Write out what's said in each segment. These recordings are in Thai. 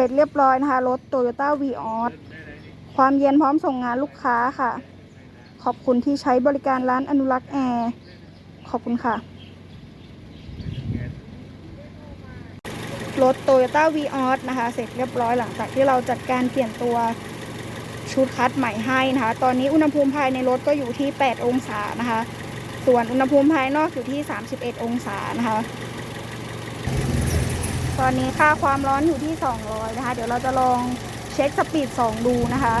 ร็จเรียบร้อยนะคะ รถ Toyota v ีออสความเย็นพร้อมส่งงานลูกค้าค่ะ ขอบคุณที่ใช้บริการร้านอนุรักษ์แอร์ ขอบคุณค่ะ รถ Toyota v ีออสนะคะ เสร็จเรียบร้อยหลังจากที่เราจัดการเปลี่ยนตัวชุดคัดใหม่ให้นะคะ ตอนนี้อุณหภูมิภายในรถก็อยู่ที่ 8 องศานะคะ ส่วนอุณหภูมิภายนอกอยู่ที่ 31 องศานะคะ ตอนนี้ค่าความร้อนอยู่ที่ 200 นะคะ เดี๋ยวเราจะลองเช็คสปีด 2 ดูนะคะ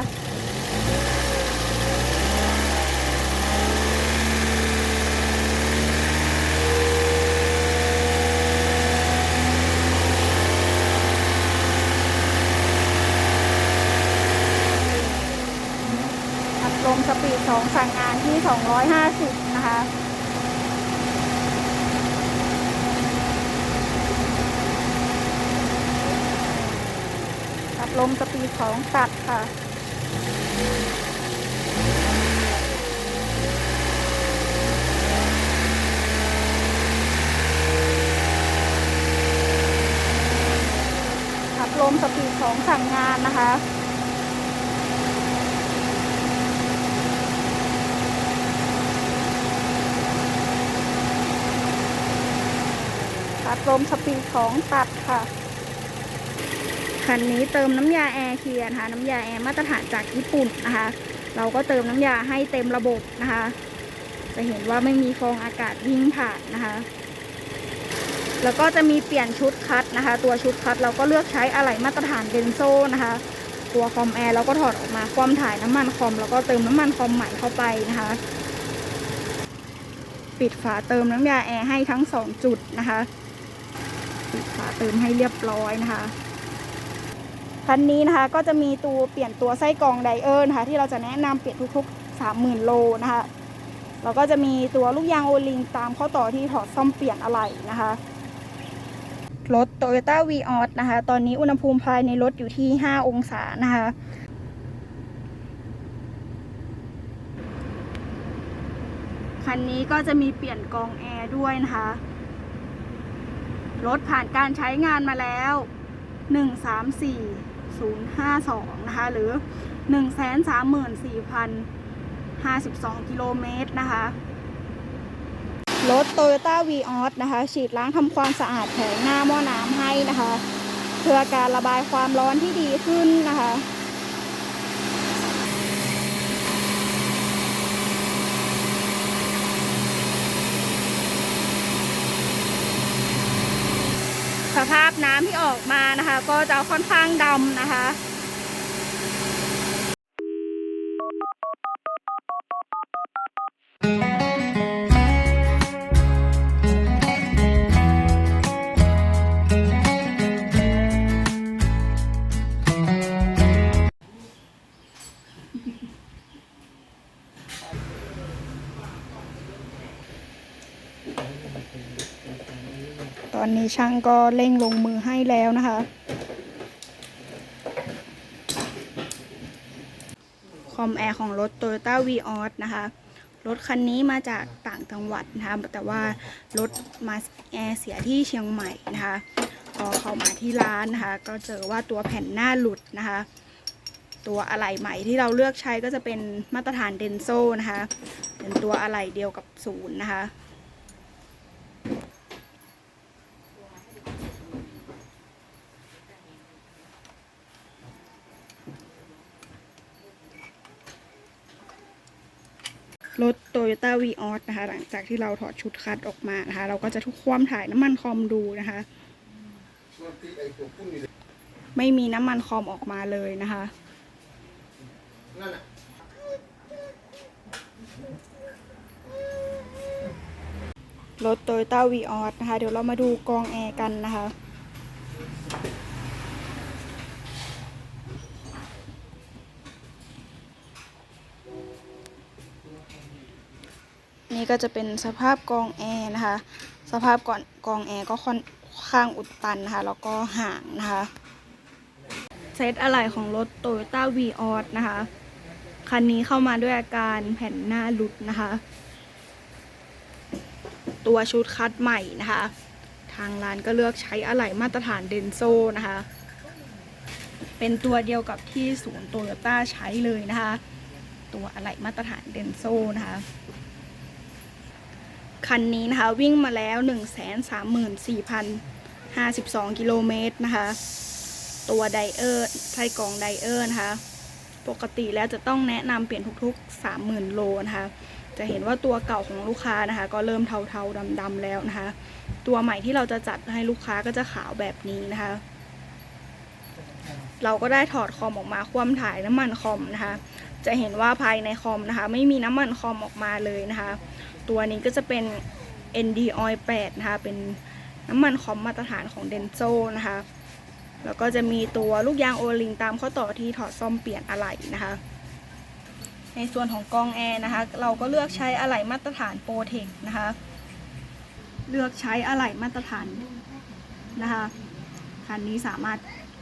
อัดลมสปีด 2 สั่งงานที่ 250 นะคะ ลมสปีด2ตัดค่ะอัดลมสปีด2สั่งงานนะคะตัดลมสปีดของตัดค่ะ คันนี้เติมน้ำยาแอร์เคียร์นะคะ น้ำยาแอร์มาตรฐานจากญี่ปุ่นนะคะ เราก็เติมน้ำยาให้เต็มระบบนะคะ จะเห็นว่าไม่มีฟองอากาศวิ่งผ่านนะคะ แล้วก็จะมีเปลี่ยนชุดคัดนะคะ ตัวชุดคัดเราก็เลือกใช้อะไหล่มาตรฐานเดนโซนะคะ ตัวคอมแอร์เราก็ถอดออกมาความถ่ายน้ำมันคอมแล้วก็เติมน้ำมันคอมใหม่เข้าไปนะคะ ปิดฝาเติมน้ำยาแอร์ให้ทั้งสองจุดนะคะ ปิดฝาเติมให้เรียบร้อยนะคะ คันนี้นะคะก็จะมีตัวเปลี่ยนตัวไส้กรองไดเออร์นะคะที่เราจะแนะนำเปลี่ยนทุกๆ 30,000 โลนะคะแล้วก็จะมีตัวลูกยางโอลิงตามข้อต่อที่ถอดซ่อมเปลี่ยนอะไหล่นะคะรถ Toyota v ีออสนะคะ ตอนนี้อุณหภูมิภายในรถอยู่ที่ 5 องศานะคะ คันนี้ก็จะมีเปลี่ยนกรองแอร์ด้วยนะคะ รถผ่านการใช้งานมาแล้ว 052 นะคะ หรือ 134,052 กิโลเมตรนะคะ รถ Toyota v ีออสนะคะ ฉีดล้างทำความสะอาดแผงหน้าหม้อน้ำให้นะคะ เพื่อการระบายความร้อนที่ดีขึ้นนะคะ สภาพน้ำที่ออกมานะคะ ก็จะค่อนข้างดำนะคะต อนนี้ช่างก็เร่งลงมือให้แล้วนะคะ คอมแอร์ของรถ Toyota v ีออสนะคะ รถคันนี้มาจากต่างจังหวัดนะคะ แต่ว่ารถมาแอร์เสียที่เชียงใหม่นะคะพอเข้ามาที่ร้านนะคะ ก็เจอว่าตัวแผ่นหน้าหลุดนะคะ ตัวอะไหล่ใหม่ที่เราเลือกใช้ก็จะเป็นมาตรฐานเดนโซนะคะ เป็นตัวอะไหล่เดียวกับศูนย์นะคะ รถ Toyota v ีออสนะคะ หลังจากที่เราถอดชุดคัดออกมานะคะ เราก็จะทุกความถ่ายน้ำมันคอมดูนะคะ ไม่มีน้ำมันคอมออกมาเลยนะคะรถ Toyota v ีออสนะคะ เดี๋ยวเรามาดูกรองแอร์กันนะคะ ก็จะเป็นสภาพกองแอร์นะคะ สภาพก่อนกองแอร์ก็ค่อนข้างอุดตันนะคะ แล้วก็ห่างนะคะ เซตอะไหล่ของรถ Toyota v ีออสนะคะ คันนี้เข้ามาด้วยอาการแผ่นหน้าหลุดนะคะ ตัวชุดคัดใหม่นะคะ ทางร้านก็เลือกใช้อะไหล่มาตรฐานเดนโซนะคะ เป็นตัวเดียวกับที่ศูนย์โตโยต้าใช้เลยนะคะ ตัวอะไหล่มาตรฐานเดนโซนะคะ คันนี้นะคะ วิ่งมาแล้ว 134,052 กิโลเมตรนะคะ ตัวไดเออร์ไส้กรองไดเออร์นะคะ ปกติแล้วจะต้องแนะนำเปลี่ยนทุกๆ 30,000 โลนะคะ จะเห็นว่าตัวเก่าของลูกค้านะคะ ก็เริ่มเทาๆดำๆแล้วนะคะ ตัวใหม่ที่เราจะจัดให้ลูกค้าก็จะขาวแบบนี้นะคะ เราก็ได้ถอดคอมออกมาคว่ำถ่ายน้ำมันคอมนะคะ จะเห็นว่าภายในคอมนะคะ ไม่มีน้ำมันคอมออกมาเลยนะคะ ตัวนี้ก็จะเป็น ND Oil 8 นะคะ เป็นน้ำมันคอมมาตรฐานของ Denso นะคะ แล้วก็จะมีตัวลูกยางโอลิงตามข้อต่อที่ถอดซ่อมเปลี่ยนอะไหล่นะคะ ในส่วนของกองแอร์นะคะ เราก็เลือกใช้อะไหล่มาตรฐานโปรเทคนะคะ เลือกใช้อะไหล่มาตรฐานนะคะคันนี้สามารถ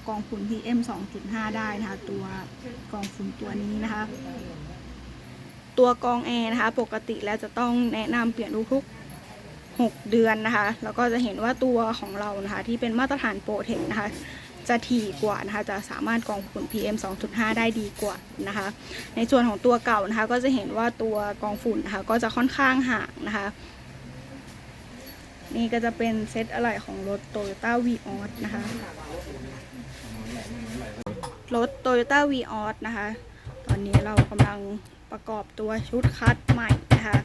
กองฝุ่น PM 2.5 ได้นะคะ ตัวกองฝุ่นตัวนี้นะคะ ตัวกรองแอร์นะคะ ปกติแล้วจะต้องแนะนำเปลี่ยนทุกๆ 6 เดือนนะคะ แล้วก็จะเห็นว่าตัวของเรานะคะ ที่เป็นมาตรฐานโปรเทคนะคะ จะถี่กว่านะคะ จะสามารถกรองฝุ่น PM 2.5 ได้ดีกว่านะคะ ในส่วนของตัวเก่านะคะ ก็จะเห็นว่าตัวกรองฝุ่นนะคะ ก็จะค่อนข้างห่างนะคะนี่ก็จะเป็นเซตอะไหล่ของรถ Toyota v ีออนะคะ รถ Toyota v ีออนะคะ ตอนนี้เรากำลัง ประกอบตัวชุดคัดใหม่นะคะ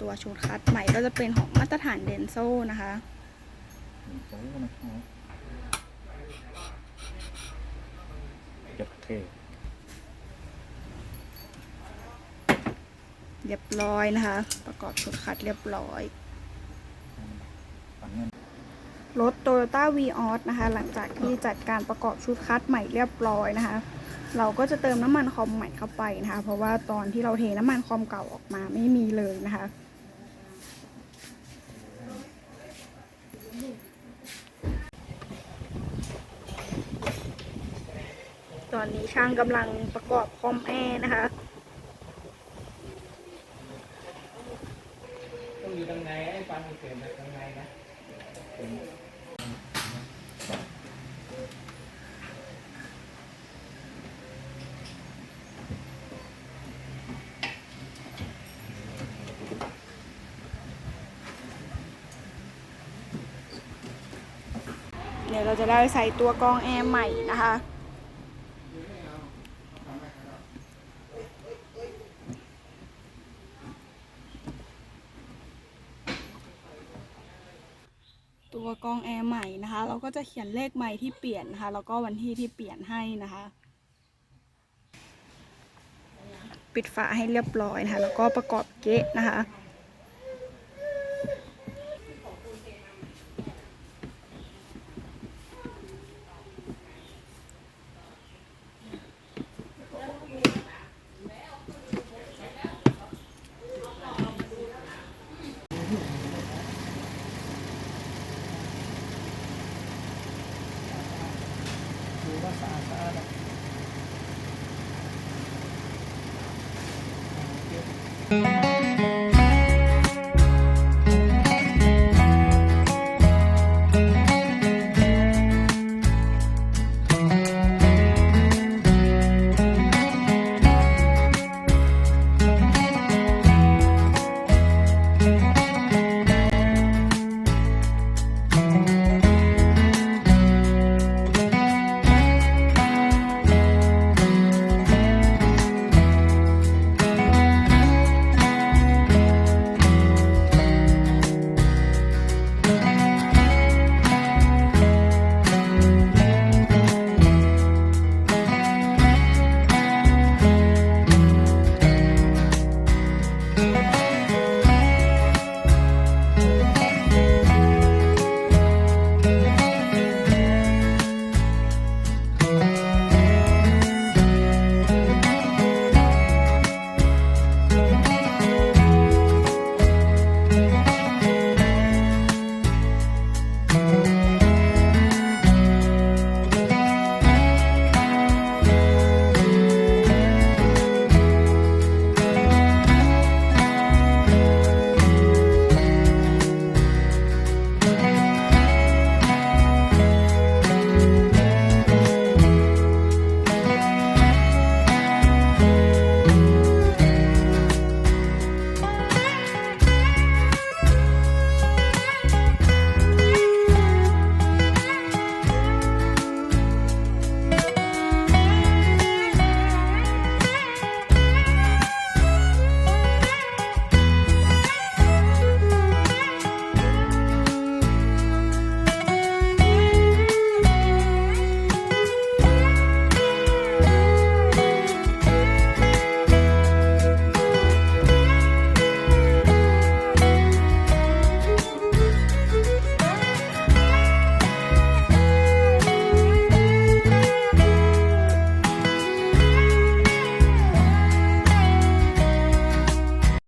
ตัวชุดคัดใหม่ก็จะเป็นของมาตรฐานเดนโซนะคะเก็บเทเรียบร้อยนะคะ ประกอบชุดคัดเรียบร้อยรถ Toyota v ีออนะคะ หลังจากที่จัดการประกอบชุดคัดใหม่เรียบร้อยนะคะ เราก็จะเติมน้ำมันคอมใหม่เข้าไปนะคะ เพราะว่าตอนที่เราเทน้ำมันคอมเก่าออกมาไม่มีเลยนะคะ ตอนนี้ช่างกำลังประกอบคอมแอร์นะคะต้องอยู่ตรงไหนไอ้ฟันเกิดมาตรงไหนนะ เดี๋ยวเราจะได้ใส่ตัวกรองแอร์ใหม่นะคะ ตัวกรองแอร์ใหม่นะคะ เราก็จะเขียนเลขใหม่ที่เปลี่ยนนะคะ แล้วก็วันที่ที่เปลี่ยนให้นะคะ ปิดฝาให้เรียบร้อยนะคะ แล้วก็ประกอบเกะนะคะ ดูว่าสะ